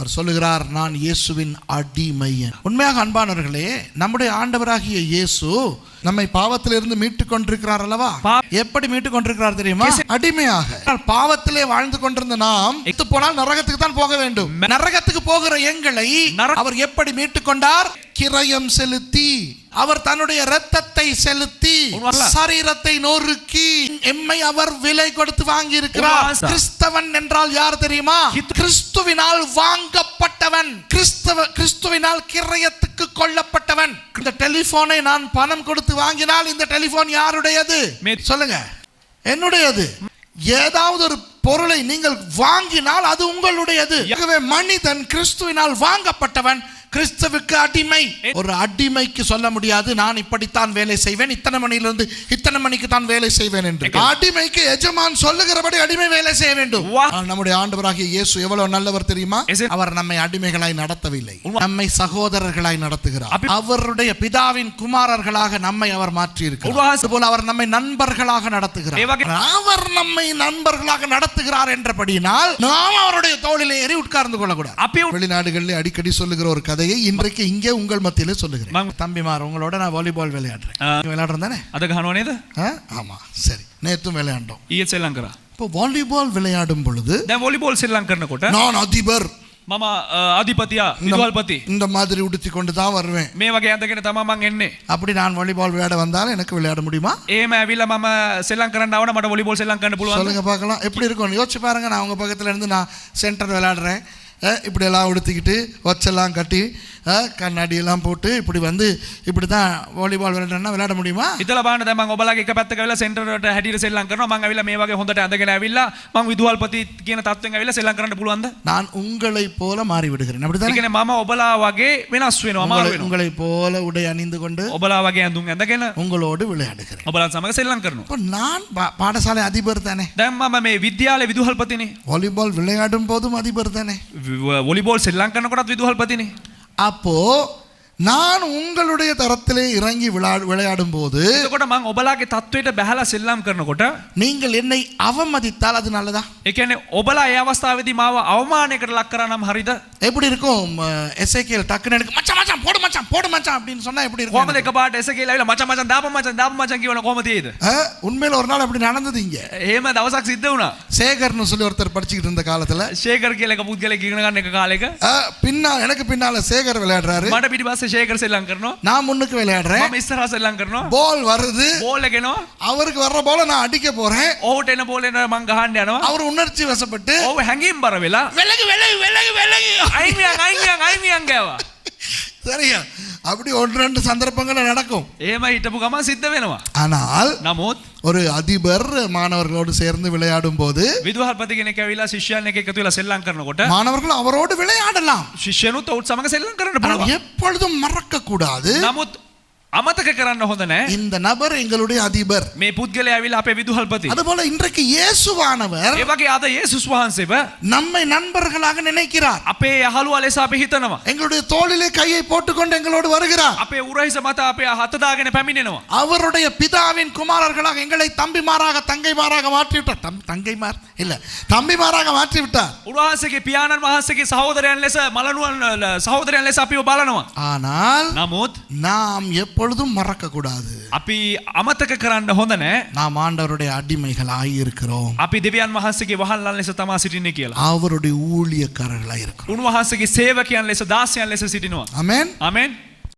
அவர் சொல்லுகிறார் நான் இயேசுவின் அடிமையன். உண்மையாக அன்பானவர்களே நம்முடைய ஆண்டவராகிய இயேசு நம்மை பாவத்திலிருந்து மீட்டு கொண்டிருக்கிறார் அல்லவா எப்படி மீட்டு கொண்டிருக்கிறார் தெரியுமா அடிமையாக. பாவத்திலே வாழ்ந்து கொண்டிருந்த நாம் இத்து போனால் நரகத்துக்கு தான் போக வேண்டும். நரகத்துக்கு போகிற எங்களை அவர் எப்படி மீட்டு கொண்டார் கிரயம் செலுத்தி அவர் தன்னுடைய இரத்தத்தை செலுத்தி? சரீரத்தை நொறுக்கி எம்மை அவர் விலை கொடுத்து வாங்கி இருக்கிறார்? கிறிஸ்தவன் என்றால் யார் தெரியுமா? கிறிஸ்து- கிறிஸ்துவினால் வாங்கப்பட்டவன். கிறிஸ்தவ கிறிஸ்துவினால் கிரயத்துக்கு கொல்லப்பட்டவன். இந்த டெலிபோனை நான் பணம் கொடுத்து வாங்கினால் இந்த டெலிபோன் யாருடையது? சொல்லுங்க. என்னுடையது? ஏதாவது ஒரு பொருளை நீங்கள் வாங்கினால் அது உங்களுடையது. மனிதன் கிறிஸ்துவினால் வாங்கப்பட்டவன். கிறிஸ்துவுக்கு அடிமை. ஒரு அடிமைக்கு சொல்ல முடியாது. நான் இப்படித்தான் வேலை செய்வேன். இத்தனை மணியிலிருந்து இத்தனை மணிக்கு தான் வேலை செய்வேன் என்று. அடிமைக்கு எஜமான் சொல்லுகிறபடி அடிமை வேலை செய்ய வேண்டும். நம்முடைய ஆண்டவராகிய இயேசு எவ்வளவு நல்லவர் தெரியுமா? அவர் நம்மை அடிமைகளாய் நடத்தவில்லை. நம்மை சகோதரர்களாய் நடத்துகிறார். அவருடைய பிதாவின் குமாரர்களாக நம்மை அவர் மாற்றி இருக்கிறார். அதுபோல அவர் நம்மை நண்பர்களாக நடத்துகிறார். அவர் நம்மை நண்பர்களாக நடத்துகிறார் என்றபடியினால் நாம் அவருடைய தோளிலே ஏறி உட்கார்ந்து கொள்ளக்கூடாது. வெளிநாடுகளில் அடிக்கடி சொல்லுகிற ஒரு கதையை இன்றைக்கு இங்கே உங்கள் மத்தியிலே சொல்லுகிறேன் மங்- தம்பிமார் உங்களோட நான் வாலிபால் விளையாடுறேன் ஆ. நீங்க விளையாடுறேன் தானே අද ගහනුව නේද ஆ? ஆமா சரி நேத்தும் விளையாண்டோம் ඊත් සෙල්ලං කරා இப்போ வாலிபால் விளையாடும் பொழுது දැන් වොලිබෝල් සෙල්ලං කරනකොට நான் அதிபர் මම අ, අධිපතියා இந்த- විදුහල්පති இந்த மாதிரி உடுத்தி கொண்டு தான் வருவேன் මේ වගේ ඇඳගෙන තමා මං එන්නේ அப்படி நான் வாலிபால் விளையாட வந்தாலும் எனக்கு விளையாட முடியுமா ඒම ඇවිල්ලා මම සෙල්ලං කරන්න ආවන මට වොලිබෝල් සෙල්ලං කරන්න පුළුවන් சொல்லுங்க பார்க்கலாம் எப்படி இருக்கும் யோசிச்சு பாருங்க நான் உங்க பக்கத்துல இருந்து நான் சென்டர் விளையாடுறேன் இப்படியெல்லாம் எல்லாம் உடுத்திக்கிட்டு வச்செல்லாம் கட்டி அஹ், கண்ணாடி எல்லாம் போட்டு இப்படி வந்து இப்படி தான் வாலிபால் விளையாடுறேன்னா விளையாட முடியுமா හිතලා බලන්න දැන් මං ඔබලාගේ එක පැත්තක ඇවිල්ලා සෙන්ටර් එකට හැටියට සෙල්ලම් කරනවා මං ඇවිල්ලා මේ වගේ හොඳට ඇඳගෙන ඇවිල්ලා මං විදුහල්පති කියන තත්ත්වෙන් ඇවිල්ලා සෙල්ලම් කරන්න පුළුවන්ද? நான் உங்களை போல மாறி விடுகிறேன் ඒ அப்படித்தானே කියන්නේ මම ඔබලා වගේ වෙනස් වෙනවා අමාරු உங்களை- වෙනවා. உங்களை போல உடை அணிந்து கொண்டு ඔබලා වගේ ඇඳුම් ඇඳගෙන உங்களோடு விளையாடுகிறேன் ඔබලත් සමග සෙල්ලම් කරනවා. இப்போ நான் பா- பாடசாலை அதிபர் தானே දැන් මම මේ විද්‍යාලේ විදුහල්පතිනේ. வாலிபால் விளையாடும் போதும் அதிபர் தானே ව- වොලිබෝල් සෙල්ලම් කරනකොටත් විදුහල්පතිනේ. அப்போ நான் உங்களுடைய தரத்திலே இறங்கி விளையா- விளையாடும் போது එතකොට මං ඔබලාගේ තත්ත්වයට බැහැලා සෙල්ලම් කරනකොට நீங்கள் என்னை அவமதித்தால் அது நல்லதா ඒ කියන්නේ ඔබලා ඒ අවස්ථාවේදී මාව අවමානයකට ලක් කරා නම් හරිද? எப்படி இருக்கும் எஸ்ஐகேல் டக்குன்னு எனக்கு மச்சான் மச்சான் போடு மச்சான் போடு மச்சான் அப்படின்னு சொன்னா எப்படி இருக்கும் කොහමද එකපාරට එස කියලා ඇවිල්ලා මචං මචං දාපන් මචං දාපන් මචං කියවන කොහමද ඒද? அஹ், உண்மையில ஒரு நாள் அப்படி நடந்தது இங்க එහෙම දවසක් සිද්ධ වුණා. சேகர்னு சொல்லி ஒருத்தர் படிச்சுக்கிட்டு இருந்த காலத்துல ශේකර් කියලා එක පුද්ගලෙක් ඉගෙන ගන්න එක කාලෙක அஹ், பின்னா எனக்கு பின்னால சேகர் விளையாடுறாரு මට පිටිපස්සේ சேகர் எல்லாம் கரணும் நான் முன்னுக்கு விளையாடுறேன். மிஸ்ராஸ் எல்லாம் கரணும் பால் வருது. பால் கேனோம் அவருக்கு வர்ற பால நான் அடிக்க போறேன். ஓட்ட என்ன பால் என்ன மங்க ஹாண்டியானோ? அவர் உணர்ச்சி வசப்பட்டு ஓ ஹங்கிம் பரவில விலகு விலகு விலகு விலகு. ஐமியாங்க ஐமியாங்க ஐமியாங்க சரியா அப்படி ஒன்று ரெண்டு சந்தர்ப்பங்கள் நடக்கும் එහෙම හිටපු ගමන් සිද්ධ වෙනවා. ஆனால் නමුත් ஒரு அதிபர் மாணவர்களோடு சேர்ந்து விளையாடும் போது විදුහල්පති කෙනෙක් ඇවිල්ලා ශිෂ්‍යයන් එක්ක එකතු වෙලා සෙල්ලම් කරනකොට மாணவர்கள் அவரோடு விளையாடலாம் ශිෂ්‍යනුත් ඔවුත් සමග සෙල්ලම් කරන්න ஆனால் පුළුවන්. எப்பொழுதும் மறக்க கூடாது නමුත් අමතක කරන්න හොඳ නැහැ. இந்த நபர் எங்களுடைய அதிபர் මේ පුද්ගලයා ඇවිල්ලා අපේ විදුහල්පති. அதுபோல இன்றைக்கு இயேசுவானவர் ඒ වගේ අද යේසුස් වහන්සේව நம்மை நண்பர்களாக நினைக்கிறார் අපේ යහළුවා ලෙස අපි හිතනවා. எங்களுடைய தோளிலே கையை போட்டுக்கொண்டு எங்களோடு வருகிறார் අපේ උරහිස මත අපේ හත දාගෙන පැමිණෙනවා. அவருடைய பிதாவின் குமாரர்களாக எங்களை தம்பிமாராக தங்கைமாராக மாற்றி விட்டார் தம் தங்கைமார் இல்ல தம்பிமாராக மாற்றி விட்டார் උන්වහන්සේගේ පියාණන් වහන්සේගේ සහෝදරයන් ලෙස මලනුවන් ල- සහෝදරයන් ලෙස අපිව බලනවා. ஆனால் නමුත් நாம் எப்பொழுதும் மறக்க கூடாது අපි අමතක කරන්න හොඳ නැහැ. நாம் ஆண்டவருடைய அடிமைகளாய் இருக்கிறோம் අපි දෙවියන් වහන්සේගේ වහල්ලන් ලෙස තමා සිටින්නේ කියලා. அவருடைய ஊழியக்காரர்களாய் இருக்கிறோம் උන්වහන්සේගේ සේවකයන් ලෙස දාසයන් ලෙස සිටිනවා. ஆமென் ආමෙන්.